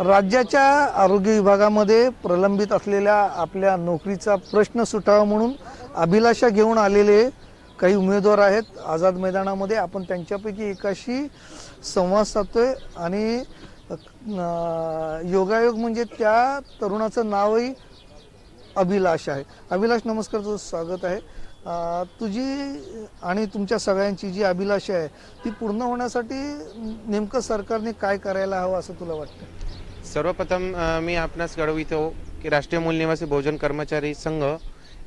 राज्याच्या आरोग्य विभागामध्ये प्रलंबित असलेल्या आपल्या नोकरीचा प्रश्न सुटावा म्हणून अभिलाषा घेऊन आलेले काही उमेदवार आहेत. आझाद मैदानामध्ये आपण त्यांच्यापैकी एकाशी संवाद साधतोय आणि योगायोग म्हणजे त्या तरुणाचं नावही अभिलाष आहे. अभिलाष नमस्कार तुझं स्वागत आहे. तुझी आणि तुमच्या सगळ्यांची जी अभिलाषा आहे ती पूर्ण होण्यासाठी नेमकं सरकारने काय करायला हवं असं तुला वाटतं? सर्वप्रथम मी आपणास कळवितो की राष्ट्रीय मूल निवासी भोजन कर्मचारी संघ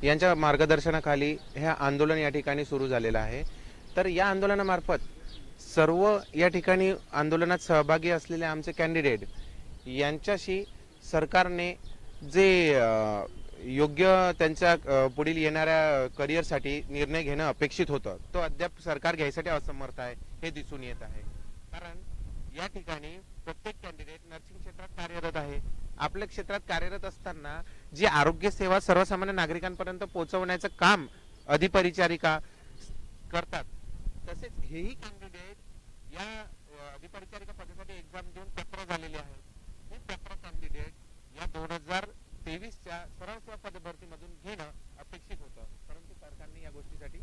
यांच्या मार्गदर्शनाखाली हे आंदोलन या ठिकाणी सुरू झालेलं आहे. तर या आंदोलनामार्फत सर्व या ठिकाणी आंदोलनात सहभागी असलेले आमचे कॅन्डिडेट यांच्याशी सरकारने जे योग्य त्यांच्या पुढील येणाऱ्या करिअरसाठी निर्णय घेणं अपेक्षित होतं तो अद्याप सरकार घ्यायसाठी असमर्थ आहे हे दिसून येत आहे. कारण या ठिकाणी प्रत्येक कॅन्डिडेट नर्सिंग आहे. आपल्या क्षेत्रात कार्यरत असताना जी आरोग्य सेवा सर्वसामान्य नागरिकांपर्यंत पोहोचवण्याचं काम अधिपरिचारिका करतात तसेच हेही कॅन्डिडेट या अधिपरिचारिका पदासाठी एक्झाम देऊन पत्र झालेले आहे. हे पत्र कॅन्डिडेट या दोन हजार तेवीसच्या सरळ सेवा पदभरतीमधून घेणं अपेक्षित होतं. परंतु सरकारने या गोष्टीसाठी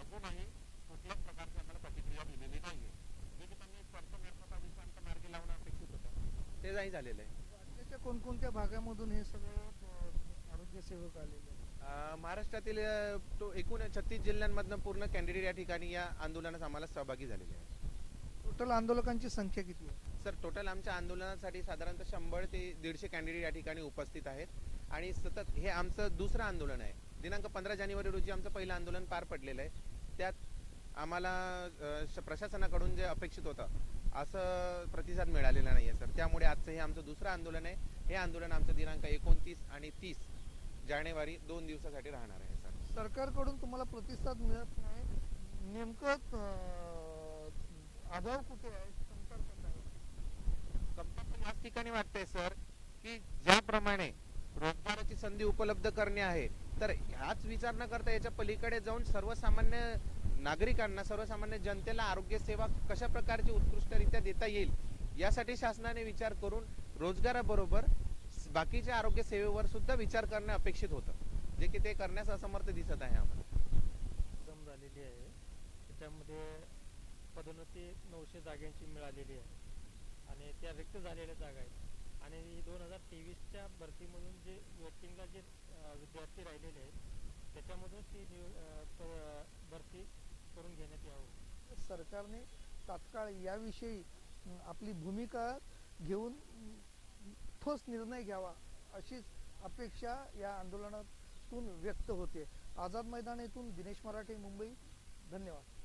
अजूनही कुठल्याच प्रकारची आम्हाला प्रतिक्रिया दिलेली नाहीये. जे की त्यांनी मार्गी लावणं अपेक्षित होतं. ते नाही झालेलं आहे. कोणकोणत्या भागामधून हे सगळं अं, आरोग्य सेवक आलेले आहेत? अ, महाराष्ट्रातील अ, तो एकूण छत्तीस जिल्ह्यांमधनं पूर्ण कॅन्डिडेट या ठिकाणी या आंदोलनात आम्हाला सहभागी झालेले आहे टोटल आंदोलकांची संख्या किती आहे? सर टोटल आमच्या आंदोलनासाठी साधारणतः शंभर ते दीडशे कॅन्डिडेट या ठिकाणी उपस्थित आहेत. आणि सतत हे आमचं दुसरं आंदोलन आहे. दिनांक पंधरा जानेवारी रोजी आमचं पहिलं आंदोलन पार पडलेलं आहे. त्यात आम्हाला अ, श- प्रशासनाकडून जे अपेक्षित होतं असं प्रतिसाद मिळालेला नाही आहे सर. त्यामुळे आजचं हे आमचं दुसरं आंदोलन आहे. हे आंदोलन आमचं दिनांक एकोणतीस आणि तीस जानेवारी दोन दिवसासाठी राहणार आहे सर. सरकारकडून तुम्हाला प्रतिसाद मिळत नाही. नेमकं अभाव कुठे आहे? याच ठिकाणी वाटतंय सर की ज्याप्रमाणे रोजगाराची संधी उपलब्ध करणे आहे तर ह्याच विचार न करता याच्या पलीकडे जाऊन सर्वसामान्य नागरिकांना सर्वसामान्य जनतेला आरोग्य सेवा कशा प्रकारची उत्कृष्टरित्या देता येईल यासाठी शासनाने विचार करून रोजगाराबरोबर बाकीच्या आरोग्य सेवेवर सुद्धा विचार करणे अपेक्षित होतं. जे की ते करण्यास असमर्थ दिसत आहे आम्हाला. एकदम झालेली आहे. त्याच्यामध्ये पदोन्नती नऊशे जागांची मिळालेली आहे. आणि त्या रिक्त झालेल्या जागा आहेत. आणि दोन हजार तेवीसच्या भरतीमधून जे वेटिंगला जे विद्यार्थी राहिलेले आहेत त्याच्यामधून ती सरकारने तात्काळ याविषयी आपली भूमिका घेऊन ठोस निर्णय घ्यावा अशीच अपेक्षा या आंदोलनातून व्यक्त होते. आझाद मैदान येथून दिनेश मराठे मुंबई. धन्यवाद.